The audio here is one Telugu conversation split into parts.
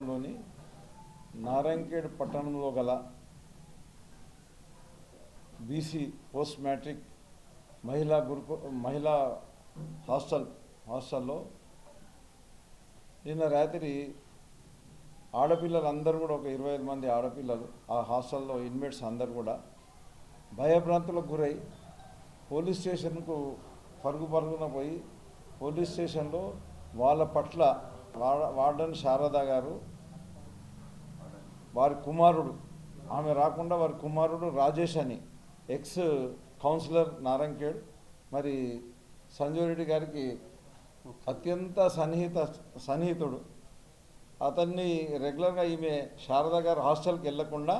లోని నారాయణఖేడ్ పట్టణంలో గల బీసీ పోస్ట్ మ్యాట్రిక్ మహిళా గురుకు మహిళా హాస్టల్ హాస్టల్లో నిన్న రాత్రి ఆడపిల్లలందరూ కూడా ఒక ఇరవై ఐదు మంది ఆడపిల్లలు ఆ హాస్టల్లో ఇన్మేట్స్ అందరు కూడా భయభ్రాంతులకు గురై పోలీస్ స్టేషన్కు పరుగు పరుగున పోయి పోలీస్ స్టేషన్లో వాళ్ళ పట్ల వార్డెన్ శారదా గారు వారి కుమారుడు ఆమె రాకుండా వారి కుమారుడు రాజేష్ అని ఎక్స్ కౌన్సిలర్ నారంకేడ్ మరి సంజయ్ రెడ్డి గారికి అత్యంత సన్నిహిత సన్నిహితుడు. అతన్ని రెగ్యులర్గా ఈమె శారదా గారు హాస్టల్కి వెళ్ళకుండా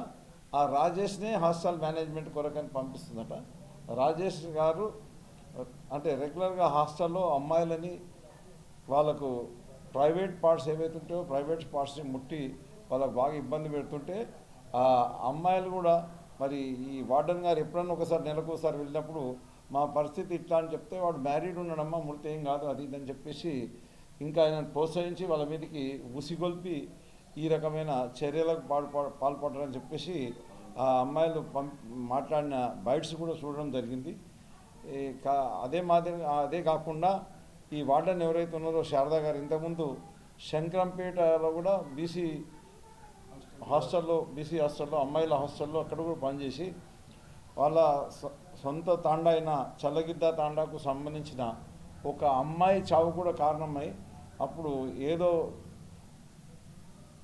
ఆ రాజేష్నే హాస్టల్ మేనేజ్మెంట్ కొరకని పంపిస్తుందట. రాజేష్ గారు అంటే రెగ్యులర్గా హాస్టల్లో అమ్మాయిలని వాళ్ళకు ప్రైవేట్ పార్ట్స్ ఏవైతుంటాయో ప్రైవేట్ పార్ట్స్ని ముట్టి వాళ్ళకు బాగా ఇబ్బంది పెడుతుంటే ఆ అమ్మాయిలు కూడా మరి ఈ వార్డెన్ గారు ఎప్పుడన్నా ఒకసారి నెలకు ఒకసారి వెళ్ళినప్పుడు మా పరిస్థితి ఇట్లా అని చెప్తే వాడు మ్యారీడ్ ఉన్నాడమ్మా ముడితే ఏం కాదు అది ఇది అని చెప్పేసి ఇంకా ఆయన ప్రోత్సహించి వాళ్ళ మీదకి ఉసిగొల్పి ఈ రకమైన చర్యలకు పాల్పడ పాల్పడరని చెప్పేసి ఆ అమ్మాయిలు పంప్ మాట్లాడిన బైట్స్ కూడా చూడడం జరిగింది. కా అదే మాదిరి అదే కాకుండా ఈ వార్డెన్ ఎవరైతే ఉన్నారో శారదా గారు ఇంతకుముందు శంకరంపేటలో కూడా బీసీ హాస్టల్లో బీసీ హాస్టల్లో అమ్మాయిల హాస్టల్లో అక్కడ కూడా పనిచేసి వాళ్ళ సొంత తాండా అయిన చల్లగిద్ద తాండాకు సంబంధించిన ఒక అమ్మాయి చావు కూడా కారణమై అప్పుడు ఏదో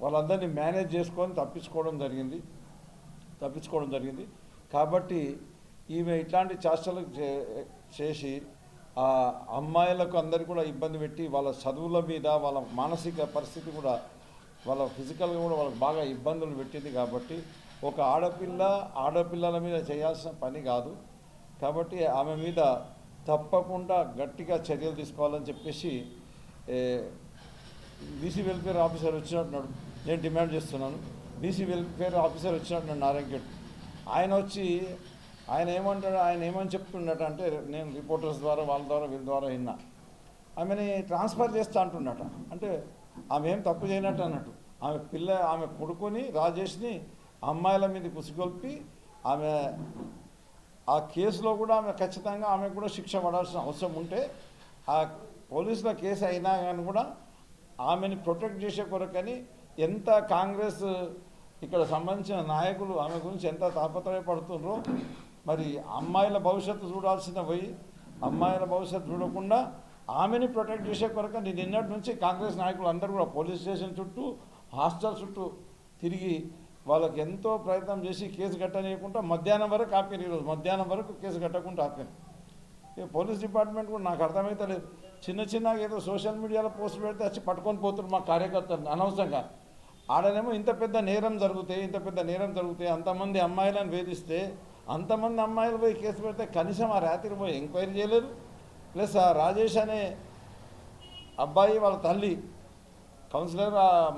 వాళ్ళందరినీ మేనేజ్ చేసుకొని తప్పించుకోవడం జరిగింది. తప్పించుకోవడం జరిగింది. కాబట్టి ఈమె ఇట్లాంటి చేష్టలు చే- చేసి అమ్మాయిలకు అందరికీ కూడా ఇబ్బంది పెట్టి వాళ్ళ చదువుల మీద వాళ్ళ మానసిక పరిస్థితి కూడా వాళ్ళ ఫిజికల్గా కూడా వాళ్ళకి బాగా ఇబ్బందులు పెట్టింది కాబట్టి ఒక ఆడపిల్ల ఆడపిల్లల మీద చేయాల్సిన పని కాదు. కాబట్టి ఆమె మీద తప్పకుండా గట్టిగా చర్యలు తీసుకోవాలని చెప్పేసి బీసీ వెల్ఫేర్ ఆఫీసర్ వచ్చినట్టున్నాడు. నేను డిమాండ్ చేస్తున్నాను. బీసీ వెల్ఫేర్ ఆఫీసర్ వచ్చినట్టున్నాడు నారాయణ ఆయన వచ్చి ఆయన ఏమంటాడు? ఆయన ఏమని చెప్తున్నట్టు అంటే నేను రిపోర్టర్స్ ద్వారా వాళ్ళ ద్వారా వీళ్ళ ద్వారా విన్నా. ఆమెని ట్రాన్స్ఫర్ చేస్తా అంటున్నట అంటే ఆమె ఏం తప్పు చేయనట్టు అన్నట్టు. ఆమె పిల్ల ఆమె కొడుకుని రాజేష్ని అమ్మాయిల మీద కుసిగొల్పి ఆమె ఆ కేసులో కూడా ఆమె ఖచ్చితంగా ఆమెకు కూడా శిక్ష పడాల్సిన అవసరం ఉంటే ఆ పోలీసుల కేసు అయినా కానీ కూడా ఆమెని ప్రొటెక్ట్ చేసే కొరకని ఎంత కాంగ్రెస్ ఇక్కడ సంబంధించిన నాయకులు ఆమె గురించి ఎంత తాపత్రయపడుతున్నారో మరి అమ్మాయిల భవిష్యత్తు చూడాల్సిన పోయి అమ్మాయిల భవిష్యత్తు చూడకుండా ఆమెని ప్రొటెక్ట్ చేసే కొరక నేను నిన్నటి నుంచి కాంగ్రెస్ నాయకులు అందరూ కూడా పోలీస్ స్టేషన్ చుట్టూ హాస్టల్ చుట్టూ తిరిగి వాళ్ళకి ఎంతో ప్రయత్నం చేసి కేసు కట్టనీయకుండా మధ్యాహ్నం వరకు ఆపాను ఈరోజు మధ్యాహ్నం వరకు కేసు కట్టకుండా ఆపాను ఇక పోలీస్ డిపార్ట్మెంట్ కూడా నాకు అర్థమైతే లేదు. చిన్న చిన్నగా ఏదో సోషల్ మీడియాలో పోస్ట్ పెడితే వచ్చి పట్టుకొని పోతున్నారు మా కార్యకర్తలు అనవసరంగా. ఆడనేమో ఇంత పెద్ద నేరం జరుగుతాయి ఇంత పెద్ద నేరం జరుగుతాయి అంతమంది అమ్మాయిలను వేధిస్తే అంతమంది అమ్మాయిలు పోయి కేసు పెడితే కనీసం ఆ రాత్రి పోయి ఎంక్వైరీ చేయలేదు. ప్లస్ ఆ రాజేష్ అనే అబ్బాయి వాళ్ళ తల్లి కౌన్సిలర్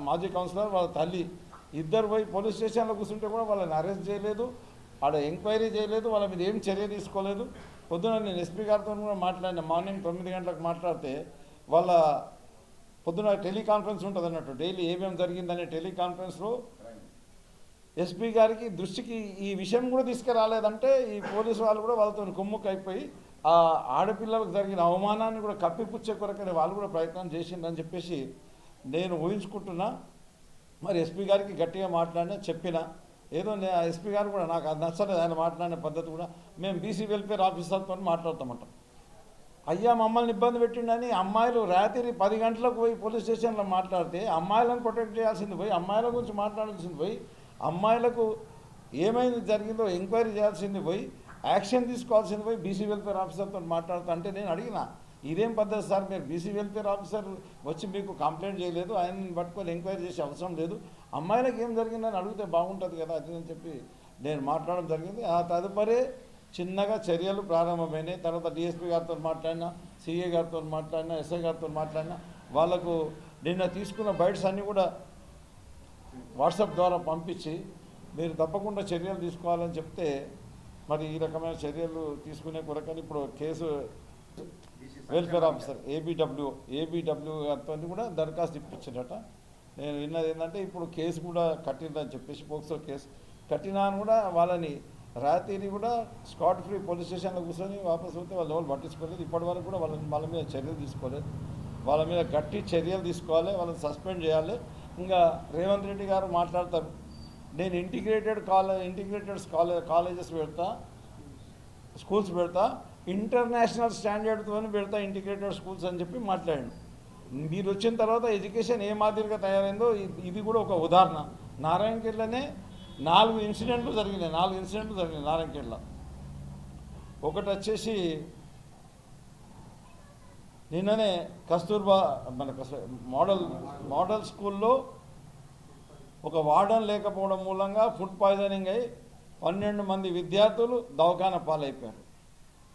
మాజీ కౌన్సిలర్ వాళ్ళ తల్లి ఇద్దరు పోయి పోలీస్ స్టేషన్లో కూర్చుంటే కూడా వాళ్ళని అరెస్ట్ చేయలేదు. ఆడ ఎంక్వైరీ చేయలేదు. వాళ్ళ మీద ఏం చర్య తీసుకోలేదు. పొద్దున నేను ఎస్పీ గారితో కూడా మాట్లాడిన మార్నింగ్ తొమ్మిది గంటలకు మాట్లాడితే వాళ్ళ పొద్దున టెలికాన్ఫరెన్స్ ఉంటుంది అన్నట్టు డైలీ ఏమేమి జరిగిందనే టెలికాన్ఫరెన్స్లో ఎస్పీ గారికి దృష్టికి ఈ విషయం కూడా తీసుకురాలేదంటే ఈ పోలీసు వాళ్ళు కూడా వాళ్ళతో కుమ్ముక్ అయిపోయి ఆ ఆడపిల్లలకు జరిగిన అవమానాన్ని కూడా కప్పిపుచ్చే కొరకనే వాళ్ళు కూడా ప్రయత్నం చేసిండని చెప్పేసి నేను ఊహించుకుంటున్నా. మరి ఎస్పీ గారికి గట్టిగా మాట్లాడినా చెప్పిన ఏదో ఎస్పీ గారు కూడా నాకు అది నచ్చలేదు ఆయన మాట్లాడిన పద్ధతి కూడా మేము బీసీ వెల్ఫేర్ ఆఫీసర్తో మాట్లాడతామంటాం. అయ్యా మమ్మల్ని ఇబ్బంది పెట్టిండని అమ్మాయిలు రాత్రి పది గంటలకు పోయి పోలీస్ స్టేషన్లో మాట్లాడితే అమ్మాయిలను ప్రొటెక్ట్ చేయాల్సింది పోయి అమ్మాయిల గురించి మాట్లాడాల్సింది పోయి అమ్మాయిలకు ఏమైంది జరిగిందో ఎంక్వైరీ చేయాల్సింది పోయి యాక్షన్ తీసుకోవాల్సింది పోయి బీసీ వెల్ఫేర్ ఆఫీసర్తో మాట్లాడుతా అంటే నేను అడిగిన ఇదేం పద్ధతి సార్? మీరు బీసీ వెల్ఫేర్ ఆఫీసర్ వచ్చి మీకు కంప్లైంట్ చేయలేదు ఆయనని పట్టుకొని ఎంక్వైరీ చేసే అవసరం లేదు. అమ్మాయిలకు ఏం జరిగిందని అడిగితే బాగుంటుంది కదా అది అని చెప్పి నేను మాట్లాడడం జరిగింది. ఆ తదుపరి చిన్నగా చర్యలు ప్రారంభమైనాయి. తర్వాత డిఎస్పీ గారితో మాట్లాడినా సిఏ గారితో మాట్లాడినా ఎస్ఐ గారితో మాట్లాడినా వాళ్ళకు నిన్న తీసుకున్న బైట్స్ అన్నీ కూడా వాట్సాప్ ద్వారా పంపించి మీరు తప్పకుండా చర్యలు తీసుకోవాలని చెప్తే మరి ఈ రకమైన చర్యలు తీసుకునే కొరకని ఇప్పుడు case welfare officer ABW ABW గారితో కూడా దరఖాస్తు ఇప్పించారట నేను విన్నది ఏంటంటే ఇప్పుడు కేసు కూడా కట్టిందని చెప్పేసి పోక్సో కేసు కట్టినా అని కూడా వాళ్ళని రాత్రి కూడా స్కాట్ ఫ్రీ పోలీస్ స్టేషన్లో కూర్చొని వాపస్ పోతే వాళ్ళు ఎవరు పట్టించుకోలేదు. ఇప్పటి వరకు కూడా వాళ్ళని వాళ్ళ మీద చర్యలు తీసుకోలేదు. వాళ్ళ మీద గట్టి చర్యలు తీసుకోవాలి వాళ్ళని సస్పెండ్ చేయాలి. ఇంకా రేవంత్ రెడ్డి గారు మాట్లాడతారు. నేను integrated college integrated college colleges పెడతా స్కూల్స్ పెడతా ఇంటర్నేషనల్ స్టాండర్డ్తో పెడతా ఇంటిగ్రేటెడ్ స్కూల్స్ అని చెప్పి మాట్లాడాను. మీరు వచ్చిన తర్వాత ఎడ్యుకేషన్ ఏ మాదిరిగా తయారైందో ఇది- ఇది కూడా ఒక ఉదాహరణ. నారాయణఖేడ్లోనే నాలుగు ఇన్సిడెంట్లు జరిగినాయి నాలుగు ఇన్సిడెంట్లు జరిగినాయి నారాయణఖేడ్లో. ఒకటి వచ్చేసి నిన్ననే కస్తూర్బా మన మోడల్ మోడల్ స్కూల్లో ఒక వార్డన్ లేకపోవడం మూలంగా ఫుడ్ పాయిజనింగ్ అయి పన్నెండు మంది విద్యార్థులు దవాఖాన పాలైపోయారు.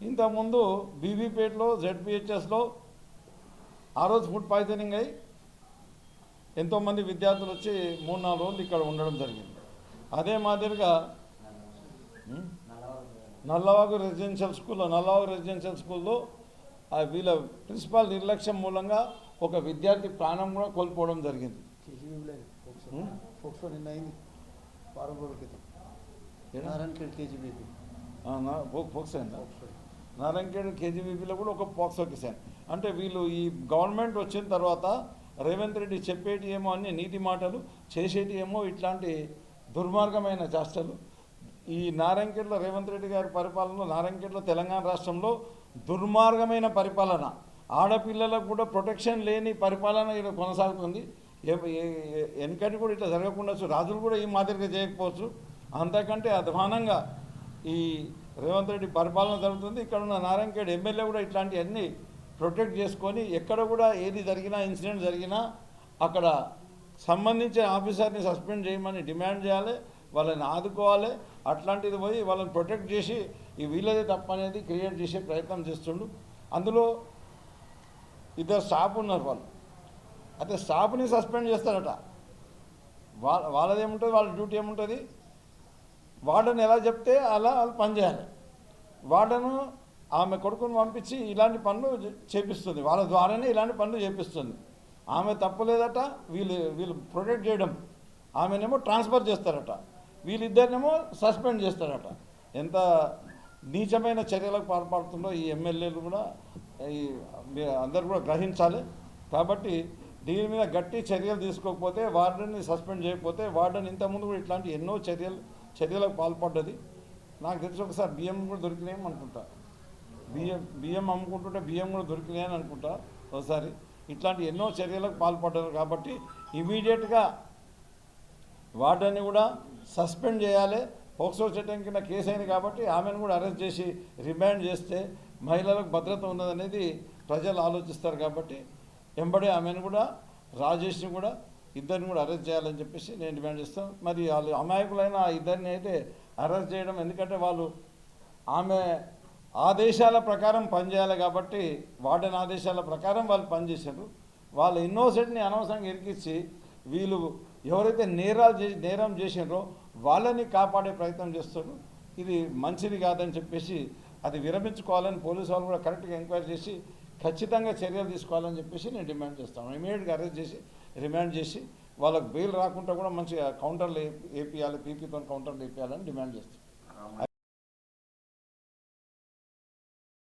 ఇంతకుముందు బీబీపేటలో జెడ్పిహెచ్ఎస్లో ఆ రోజు ఫుడ్ పాయిజనింగ్ అయి ఎంతోమంది విద్యార్థులు వచ్చి మూడు నాలుగు రోజులు ఇక్కడ ఉండడం జరిగింది. అదే మాదిరిగా నల్లవాగు రెసిడెన్షియల్ స్కూల్లో నల్లవాగు రెసిడెన్షియల్ స్కూల్లో వీళ్ళ ప్రిన్సిపాల్ నిర్లక్ష్యం మూలంగా ఒక విద్యార్థి ప్రాణం కూడా కోల్పోవడం జరిగింది? నారాయణఖేడ్ కేజీబీపీలో కూడా ఒక పాక్సో కేసాను. అంటే వీళ్ళు ఈ గవర్నమెంట్ వచ్చిన తర్వాత రేవంత్ రెడ్డి చెప్పేటి ఏమో అన్ని నీతి మాటలు చేసేటి ఏమో ఇట్లాంటి దుర్మార్గమైన చేష్టలు. ఈ నారాయణఖేడ్లో రేవంత్ రెడ్డి గారి పరిపాలనలో నారాయణఖేడ్లో తెలంగాణ రాష్ట్రంలో దుర్మార్గమైన పరిపాలన. ఆడపిల్లలకు కూడా ప్రొటెక్షన్ లేని పరిపాలన ఇక్కడ కొనసాగుతుంది. ఏ- వెనకటి కూడా ఇట్లా జరగకుండా రాజులు కూడా ఈ మాదిరిగా చేయకపోవచ్చు. అంతకంటే అధ్వానంగా ఈ రేవంత్ రెడ్డి పరిపాలన జరుగుతుంది. ఇక్కడ ఉన్న నారాయణఖేడ్ ఎమ్మెల్యే కూడా ఇట్లాంటివన్నీ ప్రొటెక్ట్ చేసుకొని ఎక్కడ కూడా ఏది జరిగినా ఇన్సిడెంట్ జరిగినా అక్కడ సంబంధించిన ఆఫీసర్ని సస్పెండ్ చేయమని డిమాండ్ చేయాలి. వాళ్ళని ఆదుకోవాలి. అట్లాంటిది పోయి వాళ్ళని ప్రొటెక్ట్ చేసి ఈ వీళ్ళదే తప్ప అనేది క్రియేట్ చేసే ప్రయత్నం చేస్తుండు. అందులో ఇద్దరు స్టాఫ్ ఉన్నారు వాళ్ళు. అయితే స్టాఫ్ని సస్పెండ్ చేస్తారట. వాళ్ళ వాళ్ళది ఏముంటుంది వాళ్ళ డ్యూటీ ఏముంటుంది? వార్డన్ ఎలా చెప్తే అలా వాళ్ళు పనిచేయాలి వార్డను ఆమె కొడుకుని పంపించి ఇలాంటి పనులు చేపిస్తుంది. వాళ్ళ ద్వారానే ఇలాంటి పనులు చేపిస్తుంది. ఆమె తప్పలేదట వీళ్ళు వీళ్ళు ప్రొటెక్ట్ చేయడం. ఆమెనేమో ట్రాన్స్ఫర్ చేస్తారట. వీళ్ళిద్దరినేమో సస్పెండ్ చేస్తారట. ఎంత నీచమైన చర్యలకు పాల్పడుతుందో ఈ ఎమ్మెల్యేలు కూడా ఈ అందరు కూడా గ్రహించాలి. కాబట్టి దీని మీద గట్టి చర్యలు తీసుకోకపోతే వార్డెన్ని సస్పెండ్ చేయకపోతే వార్డెన్ ఇంతకుముందు కూడా ఇట్లాంటి ఎన్నో చర్యలు చర్యలకు పాల్పడ్డది. నాకు తెలిసి ఒకసారి బియ్యం కూడా దొరికినాయని అనుకుంటా. బియ్యం బియ్యం అమ్ముకుంటుంటే బియ్యం కూడా దొరికినాయని అనుకుంటా ఒకసారి. ఇట్లాంటి ఎన్నో చర్యలకు పాల్పడ్డారు కాబట్టి ఇమీడియట్గా వార్డన్ని కూడా సస్పెండ్ చేయాలి. పోక్సో చట్టం కింద కేసు అయింది కాబట్టి ఆమెను కూడా అరెస్ట్ చేసి రిమాండ్ చేస్తే మహిళలకు భద్రత ఉన్నదనేది ప్రజలు ఆలోచిస్తారు కాబట్టి ఎంబడే ఆమెను కూడా రాజేష్ని కూడా ఇద్దరిని కూడా అరెస్ట్ చేయాలని చెప్పేసి నేను డిమాండ్ చేస్తాను. మరి వాళ్ళు అమాయకులైన ఆ ఇద్దరిని అయితే అరెస్ట్ చేయడం ఎందుకంటే వాళ్ళు ఆమె ఆదేశాల ప్రకారం పనిచేయాలి కాబట్టి వార్డెన్ ఆదేశాల ప్రకారం వాళ్ళు పనిచేశారు. వాళ్ళ ఇన్నోసెంట్ని అనవసరంగా ఇరికిచ్చి వీళ్ళు ఎవరైతే నేరాలు చేసి నేరం చేసినారో వాళ్ళని కాపాడే ప్రయత్నం చేస్తారు ఇది మంచిది కాదని చెప్పేసి అది విరమించుకోవాలని పోలీసు వాళ్ళు కూడా కరెక్ట్గా ఎంక్వైరీ చేసి ఖచ్చితంగా చర్యలు తీసుకోవాలని చెప్పేసి నేను డిమాండ్ చేస్తాను. ఇమీడియట్గా అరెస్ట్ చేసి రిమాండ్ చేసి వాళ్ళకు బెయిల్ రాకుండా కూడా మంచిగా కౌంటర్లు వేపియాలి పీపీతో కౌంటర్లు వేపియాలని డిమాండ్ చేస్తాను.